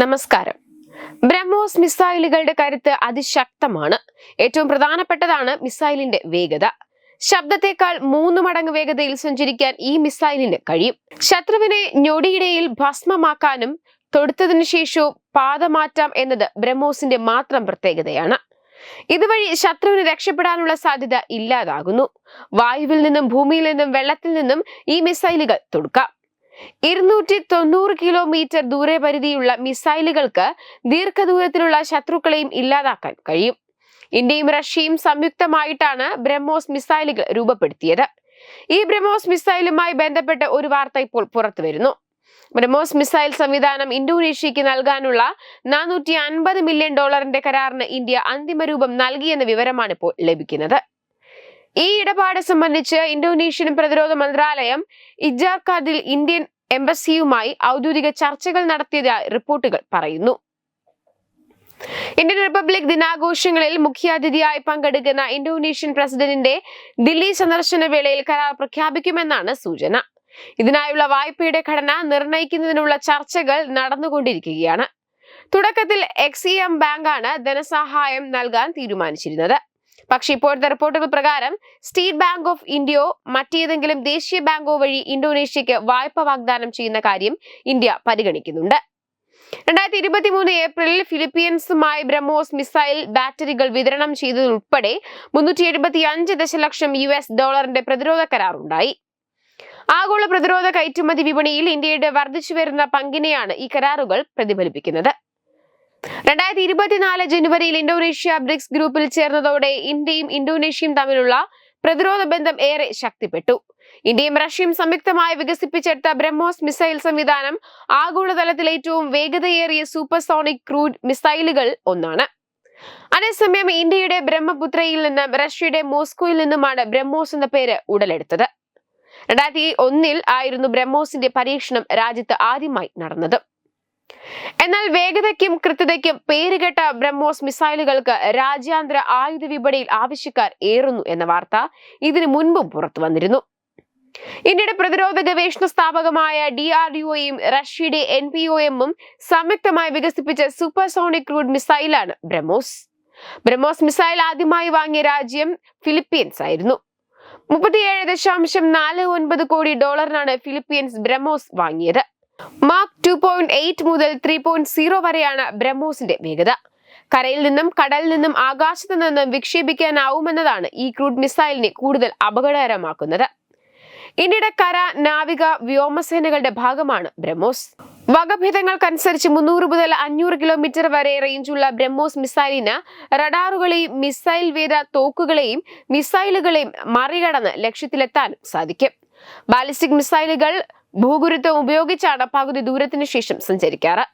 നമസ്കാരം. ബ്രഹ്മോസ് മിസൈലുകളുടെ കരുത്ത് അതിശക്തമാണ്. ഏറ്റവും പ്രധാനപ്പെട്ടതാണ് മിസൈലിന്റെ വേഗത. ശബ്ദത്തെക്കാൾ മൂന്ന് മടങ്ങ് വേഗതയിൽ സഞ്ചരിക്കാൻ ഈ മിസൈലിന് കഴിയും. ശത്രുവിനെ ഞൊടിയിടയിൽ ഭസ്മമാക്കാനും തൊടുത്തതിനു ശേഷവും പാത മാറ്റാം എന്നത് ബ്രഹ്മോസിന്റെ മാത്രം പ്രത്യേകതയാണ്. ഇതുവഴി ശത്രുവിന് രക്ഷപ്പെടാനുള്ള സാധ്യത ഇല്ലാതാകുന്നു. വായുവിൽ നിന്നും ഭൂമിയിൽ നിന്നും വെള്ളത്തിൽ നിന്നും ഈ മിസൈലുകൾ തൊടുക്കാം. ഇരുന്നൂറ്റി തൊണ്ണൂറ് കിലോമീറ്റർ ദൂരെ പരിധിയുള്ള മിസൈലുകൾക്ക് ദീർഘദൂരത്തിലുള്ള ശത്രുക്കളെയും ഇല്ലാതാക്കാൻ കഴിയും. ഇന്ത്യയും റഷ്യയും സംയുക്തമായിട്ടാണ് ബ്രഹ്മോസ് മിസൈലുകൾ രൂപപ്പെടുത്തിയത്. ഈ ബ്രഹ്മോസ് മിസൈലുമായി ബന്ധപ്പെട്ട് ഒരു വാർത്ത ഇപ്പോൾ പുറത്തു വരുന്നു ബ്രഹ്മോസ് മിസൈൽ സംവിധാനം ഇന്തോനേഷ്യക്ക് നൽകാനുള്ള നാനൂറ്റി അൻപത് മില്യൺ ഡോളറിന്റെ കരാറിന് ഇന്ത്യ അന്തിമ രൂപം നൽകിയെന്ന വിവരമാണ് ഇപ്പോൾ ലഭിക്കുന്നത്. ഈ ഇടപാട് സംബന്ധിച്ച് ഇന്തോനേഷ്യൻ പ്രതിരോധ മന്ത്രാലയം ഇജാർക്കാദിൽ ഇന്ത്യൻ എംബസിയുമായി ഔദ്യോഗിക ചർച്ചകൾ നടത്തിയതായി റിപ്പോർട്ടുകൾ പറയുന്നു. ഇന്ത്യൻ റിപ്പബ്ലിക് ദിനാഘോഷങ്ങളിൽ മുഖ്യാതിഥിയായി പങ്കെടുക്കുന്ന ഇന്തോനേഷ്യൻ പ്രസിഡന്റിന്റെ ദില്ലി സന്ദർശന വേളയിൽ കരാർ പ്രഖ്യാപിക്കുമെന്നാണ് സൂചന. ഇതിനായുള്ള വായ്പയുടെ ഘടന നിർണയിക്കുന്നതിനുള്ള ചർച്ചകൾ നടന്നുകൊണ്ടിരിക്കുകയാണ്. തുടക്കത്തിൽ എക്സിഎം ബാങ്കാണ് ധനസഹായം നൽകാൻ തീരുമാനിച്ചിരുന്നത്. പക്ഷേ ഇപ്പോഴത്തെ റിപ്പോർട്ടുകൾ പ്രകാരം സ്റ്റേറ്റ് ബാങ്ക് ഓഫ് ഇന്ത്യയോ മറ്റേതെങ്കിലും ദേശീയ ബാങ്കോ വഴി ഇന്തോനേഷ്യയ്ക്ക് വായ്പ വാഗ്ദാനം ചെയ്യുന്ന കാര്യം ഇന്ത്യ പരിഗണിക്കുന്നുണ്ട്. രണ്ടായിരത്തി ഇരുപത്തി മൂന്ന് ഏപ്രിലിൽ ഫിലിപ്പീൻസുമായി ബ്രഹ്മോസ് മിസൈൽ ബാറ്ററികൾ വിതരണം ചെയ്തതുൾപ്പെടെ മുന്നൂറ്റി എഴുപത്തി അഞ്ച് ദശലക്ഷം യു എസ് ഡോളറിന്റെ പ്രതിരോധ കരാറുണ്ടായി. ആഗോള പ്രതിരോധ കയറ്റുമതി വിപണിയിൽ ഇന്ത്യയുടെ വർദ്ധിച്ചു വരുന്ന പങ്കിനെയാണ് ഈ കരാറുകൾ പ്രതിഫലിപ്പിക്കുന്നത്. രണ്ടായിരത്തി ഇരുപത്തിനാല് ജനുവരിയിൽ ഇന്തോനേഷ്യ ബ്രിക്സ് ഗ്രൂപ്പിൽ ചേർന്നതോടെ ഇന്ത്യയും ഇന്തോനേഷ്യയും തമ്മിലുള്ള പ്രതിരോധ ബന്ധം ഏറെ ശക്തിപ്പെട്ടു. ഇന്ത്യയും റഷ്യയും സംയുക്തമായി വികസിപ്പിച്ചെടുത്ത ബ്രഹ്മോസ് മിസൈൽ സംവിധാനം ആഗോളതലത്തിൽ ഏറ്റവും വേഗതയേറിയ സൂപ്പർസോണിക് ക്രൂഡ് മിസൈലുകൾ ഒന്നാണ്. അതേസമയം ഇന്ത്യയുടെ ബ്രഹ്മപുത്രയിൽ നിന്നും റഷ്യയുടെ മോസ്കോയിൽ നിന്നുമാണ് ബ്രഹ്മോസ് എന്ന പേര് ഉടലെടുത്തത്. രണ്ടായിരത്തി ഒന്നിൽ ആയിരുന്നു ബ്രഹ്മോസിന്റെ പരീക്ഷണം രാജ്യത്ത് ആദ്യമായി നടന്നത്. എന്നാൽ വേഗതയ്ക്കും കൃത്യതയ്ക്കും പേരുകെട്ട ബ്രഹ്മോസ് മിസൈലുകൾക്ക് രാജ്യാന്തര ആയുധ വിപണിയിൽ ആവശ്യക്കാർ ഏറുന്നു എന്ന വാർത്ത ഇതിനു മുൻപും പുറത്തു വന്നിരുന്നു. ഇന്ത്യയുടെ പ്രതിരോധ ഗവേഷണ സ്ഥാപകമായ ഡി ആർ ഡി ഒയും റഷ്യയുടെ എൻ പി ഒ എമ്മും സംയുക്തമായി വികസിപ്പിച്ച സൂപ്പർസോണിക് ക്രൂഡ് മിസൈലാണ് ബ്രഹ്മോസ്. ബ്രഹ്മോസ് മിസൈൽ ആദ്യമായി വാങ്ങിയ രാജ്യം ഫിലിപ്പീൻസ് ആയിരുന്നു. മുപ്പത്തിയേഴ് ദശാംശം നാല് ഒൻപത് കോടി ഡോളറിനാണ് ഫിലിപ്പീൻസ് ബ്രഹ്മോസ് വാങ്ങിയത്. മാർക്ക് ടു പോയിന്റ് എയ്റ്റ് മുതൽ ത്രീ പോയിന്റ് സീറോ വരെയാണ് ബ്രഹ്മോസിന്റെ വേഗത. കരയിൽ നിന്നും കടലിൽ നിന്നും ആകാശത്തു നിന്നും വിക്ഷേപിക്കാനാവുമെന്നതാണ് ഈ ക്രൂഡ് മിസൈലിനെ കൂടുതൽ അപകടകരമാക്കുന്നത്. ഇന്ത്യയുടെ കര നാവിക വ്യോമസേനകളുടെ ഭാഗമാണ് ബ്രഹ്മോസ്. വകഭേദങ്ങൾക്കനുസരിച്ച് മുന്നൂറ് മുതൽ അഞ്ഞൂറ് കിലോമീറ്റർ വരെ റേഞ്ചുള്ള ബ്രഹ്മോസ് മിസൈലിന് റഡാറുകളെയും മിസൈൽ വേദ തോക്കുകളെയും മിസൈലുകളെയും മറികടന്ന് ലക്ഷ്യത്തിലെത്താനും സാധിക്കും. ബാലിസ്റ്റിക് മിസൈലുകൾ ഭൂഗുരുത്വം ഉപയോഗിച്ചാണ് പകുതി ദൂരത്തിന് ശേഷം സഞ്ചരിക്കാറ്.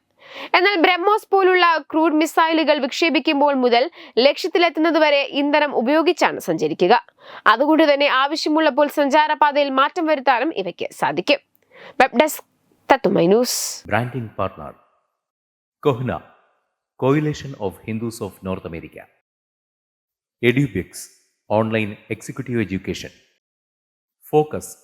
എന്നാൽ ബ്രഹ്മോസ് പോലുള്ള ക്രൂഡ് മിസൈലുകൾ വിക്ഷേപിക്കുമ്പോൾ മുതൽ ലക്ഷ്യത്തിലെത്തുന്നതുവരെ ഇന്ധനം ഉപയോഗിച്ചാണ് സഞ്ചരിക്കുക. അതുകൊണ്ട് തന്നെ ആവശ്യമുള്ളപ്പോൾ സഞ്ചാരപാതയിൽ മാറ്റം വരുത്താനും ഇവയ്ക്ക് സാധിക്കും. Web desk partner CoHNA coalition of Hindus of North America Edubix online executive education Kohna,